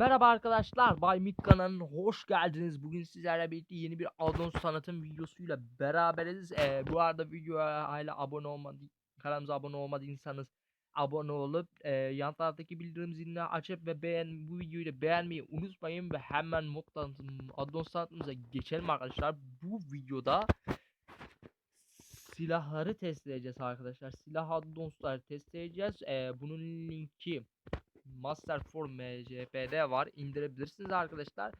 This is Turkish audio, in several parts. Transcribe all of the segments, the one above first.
Merhaba arkadaşlar, Bay Mik kanalına hoş geldiniz. Bugün sizlerle birlikte yeni bir Adon sanatım videosuyla beraberiz. Ee, bu arada videoya hala abone olmadı, kanalımıza abone olmadıysanız abone olup e, yan taraftaki bildirim zilini açıp ve beğen bu videoyu da beğenmeyi unutmayın ve hemen mod Adon sanatımıza geçelim arkadaşlar. Bu videoda silahları test edeceğiz arkadaşlar. Silah addonsları test edeceğiz. Ee, bunun linki Master for MCP'de var. İndirebilirsiniz arkadaşlar.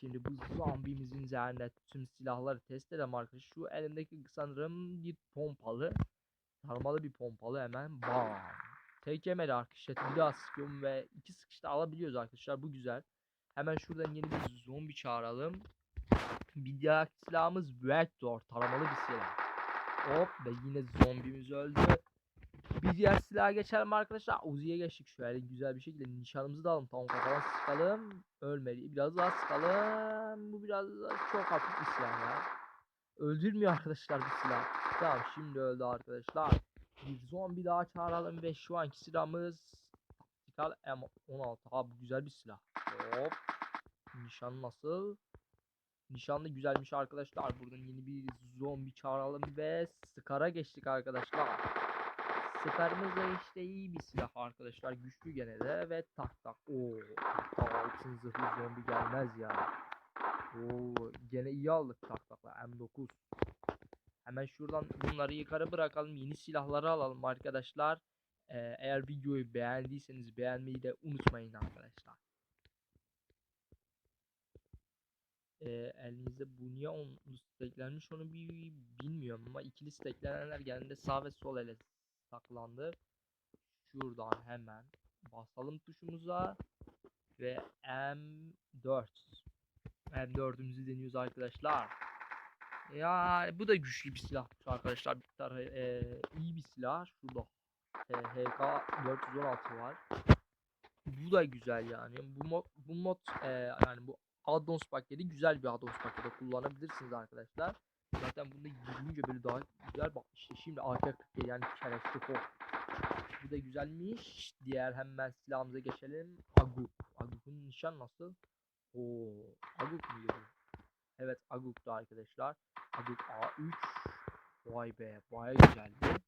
Şimdi bu zombimizin üzerinde tüm silahları test edelim arkadaşlar. Şu elimdeki sanırım bir pompalı. Sarmalı bir pompalı hemen bam. Tek yemedi arkadaşlar. Bir daha sıkıyorum ve iki sıkışta alabiliyoruz arkadaşlar. Bu güzel. Hemen şuradan yeni bir zombi çağıralım. Bir diğer silahımız Vector. Taramalı bir silah. Hop ve yine zombimiz öldü. Bir diğer silaha geçelim arkadaşlar. Uzi'ye geçtik şöyle güzel bir şekilde nişanımızı da alalım. Tamam kafadan sıkalım. Ölmedi. Biraz daha sıkalım. Bu biraz daha çok hafif bir silah ya. Öldürmüyor arkadaşlar bu silah. Tamam şimdi öldü arkadaşlar. Bir zombi daha çağıralım ve şu anki silahımız Taktikal M16. Abi güzel bir silah. Hop. Nişan nasıl? Nişanlı güzelmiş arkadaşlar. Buradan yeni bir zombi çağıralım ve Scar'a geçtik arkadaşlar. Da işte iyi bir silah arkadaşlar. Güçlü gene de ve tak tak. Oo, altın zırhlı zombi gelmez ya. Oo, gene iyi aldık tak takla. M9. Hemen şuradan bunları yukarı bırakalım. Yeni silahları alalım arkadaşlar. Ee, eğer videoyu beğendiyseniz beğenmeyi de unutmayın arkadaşlar. Ee, elinizde bu niye on steklenmiş onu bir bilmiyorum ama ikili steklenenler geldiğinde sağ ve sol ele saklandı. Şuradan hemen basalım tuşumuza ve M4 M4'ümüzü deniyoruz arkadaşlar. Ya bu da güçlü bir silah arkadaşlar. Bir tane e, iyi bir silah. Şurada e, HK 416 var. Bu da güzel yani. Bu mod bu mod e, yani bu addons paketi güzel bir addons paketi kullanabilirsiniz arkadaşlar. Zaten bunda 20 böyle daha güzel bak işte şimdi AK yani Kereştikov. Bu da güzelmiş. Diğer hemen silahımıza geçelim. Aguk. Aguk'un nişan nasıl? Oo, Aguk muydu bu? Evet Aguk'tu arkadaşlar. Aguk A3. Vay be baya güzeldi.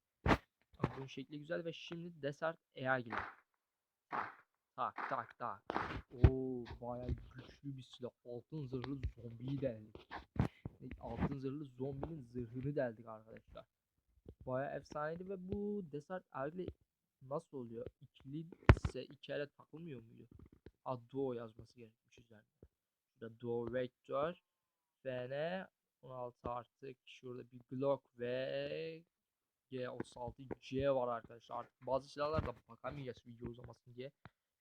Aguk'un şekli güzel ve şimdi Desert geliyor. Tak tak tak tak. Oo baya güçlü bir silah. Altın zırhlı zombiyi deldik. Altın zırhlı zombinin zırhını deldik arkadaşlar. Baya efsaneydi ve bu Desert Air'le nasıl oluyor? İkili ise iki ele takılmıyor muydu? Ha Duo yazması gerekmiş üzerinde. Şurada Duo Vector. FN 16 artık. Şurada bir Glock ve G36C var arkadaşlar. Artık bazı silahlarda bakamayacağız video uzamasın diye.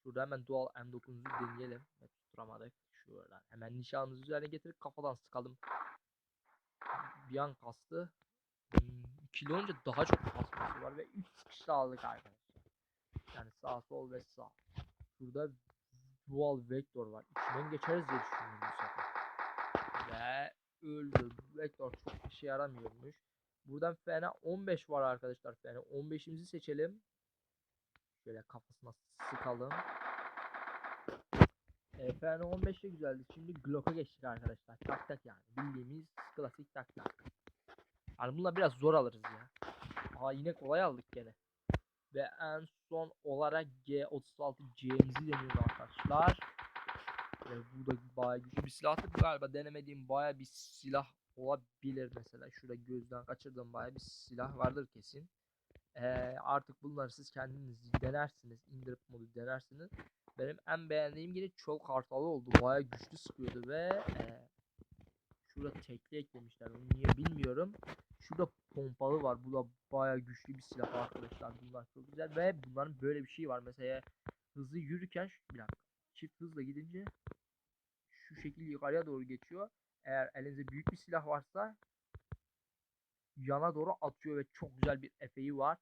Şurada hemen Dual M9'u deneyelim. Ve tutturamadık. Şuradan hemen nişanımızı üzerine getirip kafadan sıkalım. Bir an kastı. Hmm, ikili olunca daha çok kasması var ve 3 sıkışta aldık arkadaşlar. Yani sağ sol ve sağ. Şurada Dual Vector var. İçinden geçeriz diye düşünüyorum bu sefer. Ve öldü. Vector çok işe yaramıyormuş. Buradan FN 15 var arkadaşlar. FN 15'imizi seçelim. Şöyle kafasına sıkalım. E, FN 15 de güzeldi. Şimdi Glock'a geçtik arkadaşlar. Tak tak yani. Bildiğimiz klasik tak tak. Yani bununla biraz zor alırız ya. Aa yine kolay aldık gene. Ve en son olarak G36C'mizi deniyoruz arkadaşlar. Ve bu da bayağı güçlü bir silahtı. Galiba denemediğim bayağı bir silah olabilir mesela. Şurada gözden kaçırdığım bayağı bir silah vardır kesin. Ee, artık bunları siz kendiniz denersiniz. indirip modu denersiniz. Benim en beğendiğim yine çol kartalı oldu. Bayağı güçlü sıkıyordu ve e, şurada tekli eklemişler. Onu niye bilmiyorum. Şurada pompalı var. Bu da bayağı güçlü bir silah arkadaşlar. Bunlar çok güzel ve bunların böyle bir şey var. Mesela hızlı yürürken bir dakika. Çift hızla gidince şu şekilde yukarıya doğru geçiyor. Eğer elinizde büyük bir silah varsa yana doğru atıyor ve çok güzel bir efeği var.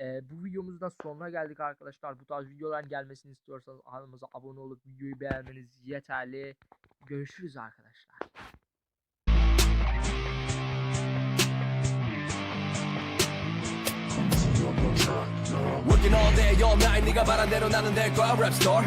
Ee, bu videomuzda sonuna geldik arkadaşlar. Bu tarz videoların gelmesini istiyorsanız kanalımıza abone olup videoyu beğenmeniz yeterli. Görüşürüz arkadaşlar. Working all day all night 네가 바란 대로 나는 될 거야 랩 스토어